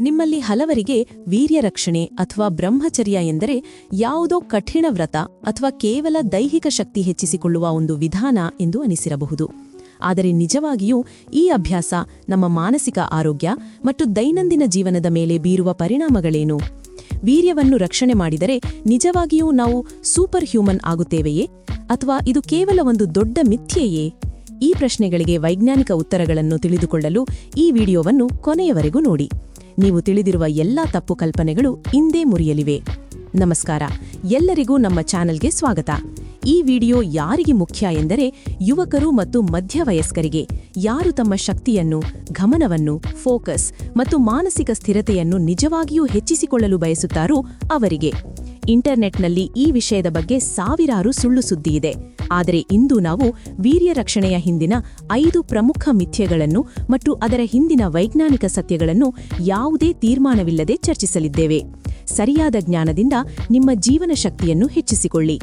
ನಿಮ್ಮಲ್ಲಿ ಹಲವರಿಗೆ ವೀರ್ಯ ರಕ್ಷಣೆ ಅಥವಾ ಬ್ರಹ್ಮಚರ್ಯ ಎಂದರೆ ಯಾವುದೋ ಕಠಿಣ ವ್ರತ ಅಥವಾ ಕೇವಲ ದೈಹಿಕ ಶಕ್ತಿ ಹೆಚ್ಚಿಸಿಕೊಳ್ಳುವ ಒಂದು ವಿಧಾನ ಎಂದು ಅನಿಸಿರಬಹುದು. ಆದರೆ ನಿಜವಾಗಿಯೂ ಈ ಅಭ್ಯಾಸ ನಮ್ಮ ಮಾನಸಿಕ ಆರೋಗ್ಯ ಮತ್ತು ದೈನಂದಿನ ಜೀವನದ ಮೇಲೆ ಬೀರುವ ಪರಿಣಾಮಗಳೇನು? ವೀರ್ಯವನ್ನು ರಕ್ಷಣೆ ಮಾಡಿದರೆ ನಿಜವಾಗಿಯೂ ನಾವು ಸೂಪರ್ ಹ್ಯೂಮನ್ ಆಗುತ್ತೇವೆಯೇ? ಅಥವಾ ಇದು ಕೇವಲ ಒಂದು ದೊಡ್ಡ ಮಿಥ್ಯೆಯೇ? ಈ ಪ್ರಶ್ನೆಗಳಿಗೆ ವೈಜ್ಞಾನಿಕ ಉತ್ತರಗಳನ್ನು ತಿಳಿದುಕೊಳ್ಳಲು ಈ ವಿಡಿಯೋವನ್ನು ಕೊನೆಯವರೆಗೂ ನೋಡಿ. ನೀವು ತಿಳಿದಿರುವ ಎಲ್ಲಾ ತಪ್ಪು ಕಲ್ಪನೆಗಳು ಇಂದೇ ಮುರಿಯಲಿವೆ. ನಮಸ್ಕಾರ. ಎಲ್ಲರಿಗೂ ನಮ್ಮ ಚಾನೆಲ್ಗೆ ಸ್ವಾಗತ. ಈ ವಿಡಿಯೋ ಯಾರಿಗೆ ಮುಖ್ಯ ಎಂದರೆ ಯುವಕರು ಮತ್ತು ಮಧ್ಯವಯಸ್ಕರಿಗೆ. ಯಾರು ತಮ್ಮ ಶಕ್ತಿಯನ್ನು, ಗಮನವನ್ನು, ಫೋಕಸ್ ಮತ್ತು ಮಾನಸಿಕ ಸ್ಥಿರತೆಯನ್ನು ನಿಜವಾಗಿಯೂ ಹೆಚ್ಚಿಸಿಕೊಳ್ಳಲು ಬಯಸುತ್ತಾರೋ ಅವರಿಗೆ. ಇಂಟರ್ನೆಟ್ನಲ್ಲಿ ಈ ವಿಷಯದ ಬಗ್ಗೆ ಸಾವಿರಾರು ಸುಳ್ಳು ಸುದ್ದಿಯಿದೆ ಆದರೆ ಇಂದು ನಾವು ವೀರ್ಯ ರಕ್ಷಣೆಯ ಹಿಂದಿನ ಐದು ಪ್ರಮುಖ ಮಿಥ್ಯೆಗಳನ್ನು ಮತ್ತು ಅದರ ಹಿಂದಿನ ವೈಜ್ಞಾನಿಕ ಸತ್ಯಗಳನ್ನು ಯಾವುದೇ ತೀರ್ಮಾನವಿಲ್ಲದೆ ಚರ್ಚಿಸಲಿದ್ದೇವೆ. ಸರಿಯಾದ ಜ್ಞಾನದಿಂದ ನಿಮ್ಮ ಜೀವನ ಶಕ್ತಿಯನ್ನು ಹೆಚ್ಚಿಸಿಕೊಳ್ಳಿ.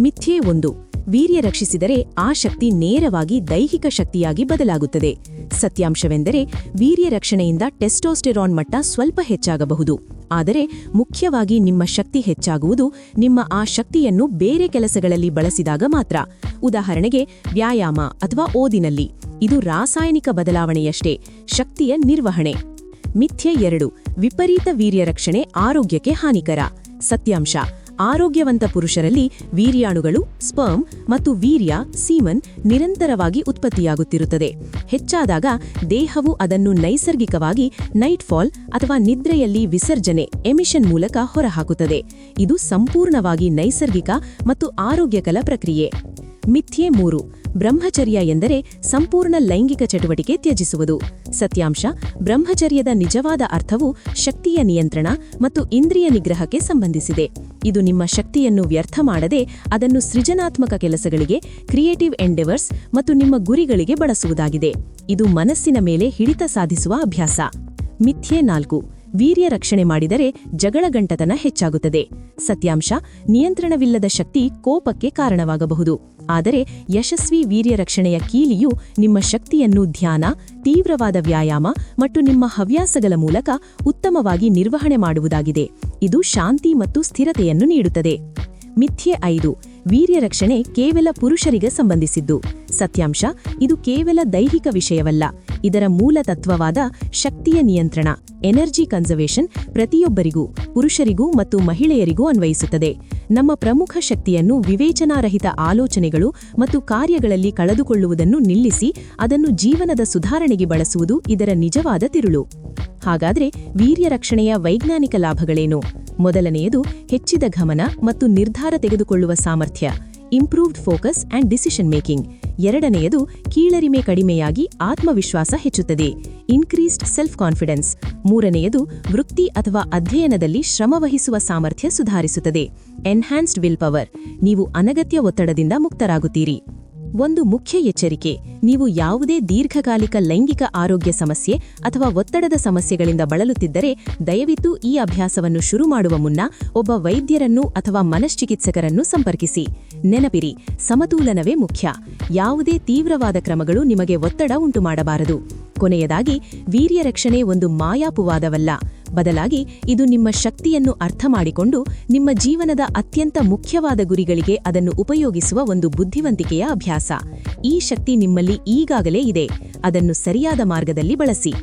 ಮಿಥ್ಯೆ ಒಂದು. ವೀರ್ಯ ರಕ್ಷಿಸಿದರೆ ಆ ಶಕ್ತಿ ನೇರವಾಗಿ ದೈಹಿಕ ಶಕ್ತಿಯಾಗಿ ಬದಲಾಗುತ್ತದೆ. ಸತ್ಯಾಂಶವೆಂದರೆ ವೀರ್ಯ ರಕ್ಷಣೆಯಿಂದ ಟೆಸ್ಟೋಸ್ಟೆರಾನ್ ಮಟ್ಟ ಸ್ವಲ್ಪ ಹೆಚ್ಚಾಗಬಹುದು. ಆದರೆ ಮುಖ್ಯವಾಗಿ ನಿಮ್ಮ ಶಕ್ತಿ ಹೆಚ್ಚಾಗುವುದು ನಿಮ್ಮ ಆ ಶಕ್ತಿಯನ್ನು ಬೇರೆ ಕೆಲಸಗಳಲ್ಲಿ ಬಳಸಿದಾಗ ಮಾತ್ರ. ಉದಾಹರಣೆಗೆ ವ್ಯಾಯಾಮ ಅಥವಾ ಓದಿನಲ್ಲಿ. ಇದು ರಾಸಾಯನಿಕ ಬದಲಾವಣೆಯಷ್ಟೇ, ಶಕ್ತಿಯ ನಿರ್ವಹಣೆ. ಮಿಥ್ಯೆ ಎರಡು, ವಿಪರೀತ ವೀರ್ಯ ರಕ್ಷಣೆ ಆರೋಗ್ಯಕ್ಕೆ ಹಾನಿಕರ. ಸತ್ಯಾಂಶ ಆರೋಗ್ಯವಂತ ಪುರುಷರಲ್ಲಿ ವೀರ್ಯಾಣುಗಳು, ಸ್ಪರ್ಮ್ ಮತ್ತು ವೀರ್ಯ, ಸೀಮನ್ ನಿರಂತರವಾಗಿ ಉತ್ಪತ್ತಿಯಾಗುತ್ತಿರುತ್ತದೆ. ಹೆಚ್ಚಾದಾಗ ದೇಹವು ಅದನ್ನು ನೈಸರ್ಗಿಕವಾಗಿ ನೈಟ್ ಫಾಲ್ ಅಥವಾ ನಿದ್ರೆಯಲ್ಲಿ ವಿಸರ್ಜನೆ, ಎಮಿಷನ್ ಮೂಲಕ ಹೊರಹಾಕುತ್ತದೆ. ಇದು ಸಂಪೂರ್ಣವಾಗಿ ನೈಸರ್ಗಿಕ ಮತ್ತು ಆರೋಗ್ಯಕರ ಪ್ರಕ್ರಿಯೆ. ಮಿಥ್ಯೆ ಮೂರು, ಬ್ರಹ್ಮಚರ್ಯ ಎಂದರೆ ಸಂಪೂರ್ಣ ಲೈಂಗಿಕ ಚಟುವಟಿಕೆ ತ್ಯಜಿಸುವುದು. ಸತ್ಯಾಂಶ, ಬ್ರಹ್ಮಚರ್ಯದ ನಿಜವಾದ ಅರ್ಥವು ಶಕ್ತಿಯ ನಿಯಂತ್ರಣ ಮತ್ತು ಇಂದ್ರಿಯ ನಿಗ್ರಹಕ್ಕೆ ಸಂಬಂಧಿಸಿದೆ. ಇದು ನಿಮ್ಮ ಶಕ್ತಿಯನ್ನು ವ್ಯರ್ಥ ಮಾಡದೆ ಅದನ್ನು ಸೃಜನಾತ್ಮಕ ಕೆಲಸಗಳಿಗೆ, ಕ್ರಿಯೇಟಿವ್ ಎಂಡೆವರ್ಸ್ ಮತ್ತು ನಿಮ್ಮ ಗುರಿಗಳಿಗೆ ಬಳಸುವುದಾಗಿದೆ. ಇದು ಮನಸ್ಸಿನ ಮೇಲೆ ಹಿಡಿತ ಸಾಧಿಸುವ ಅಭ್ಯಾಸ. ಮಿಥ್ಯೆ ನಾಲ್ಕು ವೀರ್ಯ ರಕ್ಷಣೆ ಮಾಡಿದರೆ ಜಗಳಗಂಟತನ ಹೆಚ್ಚಾಗುತ್ತದೆ. ಸತ್ಯಾಂಶ, ನಿಯಂತ್ರಣವಿಲ್ಲದ ಶಕ್ತಿ ಕೋಪಕ್ಕೆ ಕಾರಣವಾಗಬಹುದು. ಆದರೆ ಯಶಸ್ವಿ ವೀರ್ಯ ರಕ್ಷಣೆಯ ಕೀಲಿಯು ನಿಮ್ಮ ಶಕ್ತಿಯನ್ನು ಧ್ಯಾನ, ತೀವ್ರವಾದ ವ್ಯಾಯಾಮ ಮತ್ತು ನಿಮ್ಮ ಹವ್ಯಾಸಗಳ ಮೂಲಕ ಉತ್ತಮವಾಗಿ ನಿರ್ವಹಣೆ ಮಾಡುವುದಾಗಿದೆ. ಇದು ಶಾಂತಿ ಮತ್ತು ಸ್ಥಿರತೆಯನ್ನು ನೀಡುತ್ತದೆ. ಮಿಥ್ಯೆ ಐದು, ವೀರ್ಯ ರಕ್ಷಣೆ ಕೇವಲ ಪುರುಷರಿಗೆ ಸಂಬಂಧಿಸಿದ್ದು. ಸತ್ಯಾಂಶ, ಇದು ಕೇವಲ ದೈಹಿಕ ವಿಷಯವಲ್ಲ. ಇದರ ಮೂಲ ತತ್ವವಾದ ಶಕ್ತಿಯ ನಿಯಂತ್ರಣ, ಎನರ್ಜಿ ಕನ್ಸರ್ವೇಷನ್ ಪ್ರತಿಯೊಬ್ಬರಿಗೂ, ಪುರುಷರಿಗೂ ಮತ್ತು ಮಹಿಳೆಯರಿಗೂ ಅನ್ವಯಿಸುತ್ತದೆ. ನಮ್ಮ ಪ್ರಮುಖ ಶಕ್ತಿಯನ್ನು ವಿವೇಚನಾರಹಿತ ಆಲೋಚನೆಗಳು ಮತ್ತು ಕಾರ್ಯಗಳಲ್ಲಿ ಕಳೆದುಕೊಳ್ಳುವುದನ್ನು ನಿಲ್ಲಿಸಿ ಅದನ್ನು ಜೀವನದ ಸುಧಾರಣೆಗೆ ಬಳಸುವುದು ಇದರ ನಿಜವಾದ ತಿರುಳು. ಹಾಗಾದ್ರೆ ವೀರ್ಯ ರಕ್ಷಣೆಯ ವೈಜ್ಞಾನಿಕ ಲಾಭಗಳೇನು? ಮೊದಲನೆಯದು ಹೆಚ್ಚಿದ ಗಮನ ಮತ್ತು ನಿರ್ಧಾರ ತೆಗೆದುಕೊಳ್ಳುವ ಸಾಮರ್ಥ್ಯ. Improved focus and decision making ಎರಡನೆಯದು, ಕೀಳರಿಮೆ ಕಡಿಮೆಯಾಗಿ ಆತ್ಮವಿಶ್ವಾಸ ಹೆಚ್ಚುತ್ತದೆ. ಇನ್ಕ್ರೀಸ್ಡ್ ಸೆಲ್ಫ್ ಕಾನ್ಫಿಡೆನ್ಸ್ ಮೂರನೆಯದು, ವೃತ್ತಿ ಅಥವಾ ಅಧ್ಯಯನದಲ್ಲಿ ಶ್ರಮವಹಿಸುವ ಸಾಮರ್ಥ್ಯ ಸುಧಾರಿಸುತ್ತದೆ. ಎನ್ಹ್ಯಾನ್ಸ್ಡ್ ವಿಲ್ ಪವರ್ ನೀವು ಅನಗತ್ಯ ಒತ್ತಡದಿಂದ ಮುಕ್ತರಾಗುತ್ತೀರಿ. ಒಂದು ಮುಖ್ಯ ಎಚ್ಚರಿಕೆ, ನೀವು ಯಾವುದೇ ದೀರ್ಘಕಾಲಿಕ ಲೈಂಗಿಕ ಆರೋಗ್ಯ ಸಮಸ್ಯೆ ಅಥವಾ ಒತ್ತಡದ ಸಮಸ್ಯೆಗಳಿಂದ ಬಳಲುತ್ತಿದ್ದರೆ, ದಯವಿಟ್ಟು ಈ ಅಭ್ಯಾಸವನ್ನು ಶುರು ಮಾಡುವ ಮುನ್ನ ಒಬ್ಬ ವೈದ್ಯರನ್ನು ಅಥವಾ ಮನಶ್ಚಿಕಿತ್ಸಕರನ್ನು ಸಂಪರ್ಕಿಸಿ. ನೆನಪಿರಿ, ಸಮತೋಲನವೇ ಮುಖ್ಯ. ಯಾವುದೇ ತೀವ್ರವಾದ ಕ್ರಮಗಳು ನಿಮಗೆ ಒತ್ತಡ ಉಂಟುಮಾಡಬಾರದು. ಕೊನೆಯದಾಗಿ ವೀರ್ಯ ರಕ್ಷಣೆ ಒಂದು ಮಾಯಾಪುವಾದವಲ್ಲ. ಬದಲಾಗಿ ಇದು ನಿಮ್ಮ ಶಕ್ತಿಯನ್ನು ಅರ್ಥ ಮಾಡಿಕೊಂಡು ನಿಮ್ಮ ಜೀವನದ ಅತ್ಯಂತ ಮುಖ್ಯವಾದ ಗುರಿಗಳಿಗೆ ಅದನ್ನು ಉಪಯೋಗಿಸುವ ಒಂದು ಬುದ್ಧಿವಂತಿಕೆಯ ಅಭ್ಯಾಸ. ಈ ಶಕ್ತಿ ನಿಮ್ಮಲ್ಲಿ ಈಗಾಗಲೇ ಇದೆ. ಅದನ್ನು ಸರಿಯಾದ ಮಾರ್ಗದಲ್ಲಿ ಬಳಸಿ.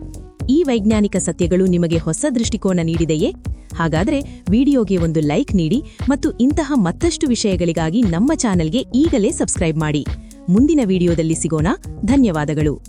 ಈ ವೈಜ್ಞಾನಿಕ ಸತ್ಯಗಳು ನಿಮಗೆ ಹೊಸ ದೃಷ್ಟಿಕೋನ ನೀಡಿದೆಯೇ? ಹಾಗಾದರೆ ವಿಡಿಯೋಗೆ ಒಂದು ಲೈಕ್ ನೀಡಿ ಮತ್ತು ಇಂತಹ ಮತ್ತಷ್ಟು ವಿಷಯಗಳಿಗಾಗಿ ನಮ್ಮ ಚಾನೆಲ್ಗೆ ಈಗಲೇ ಸಬ್ಸ್ಕ್ರೈಬ್ ಮಾಡಿ. ಮುಂದಿನ ವಿಡಿಯೋದಲ್ಲಿ ಸಿಗೋಣ. ಧನ್ಯವಾದಗಳು.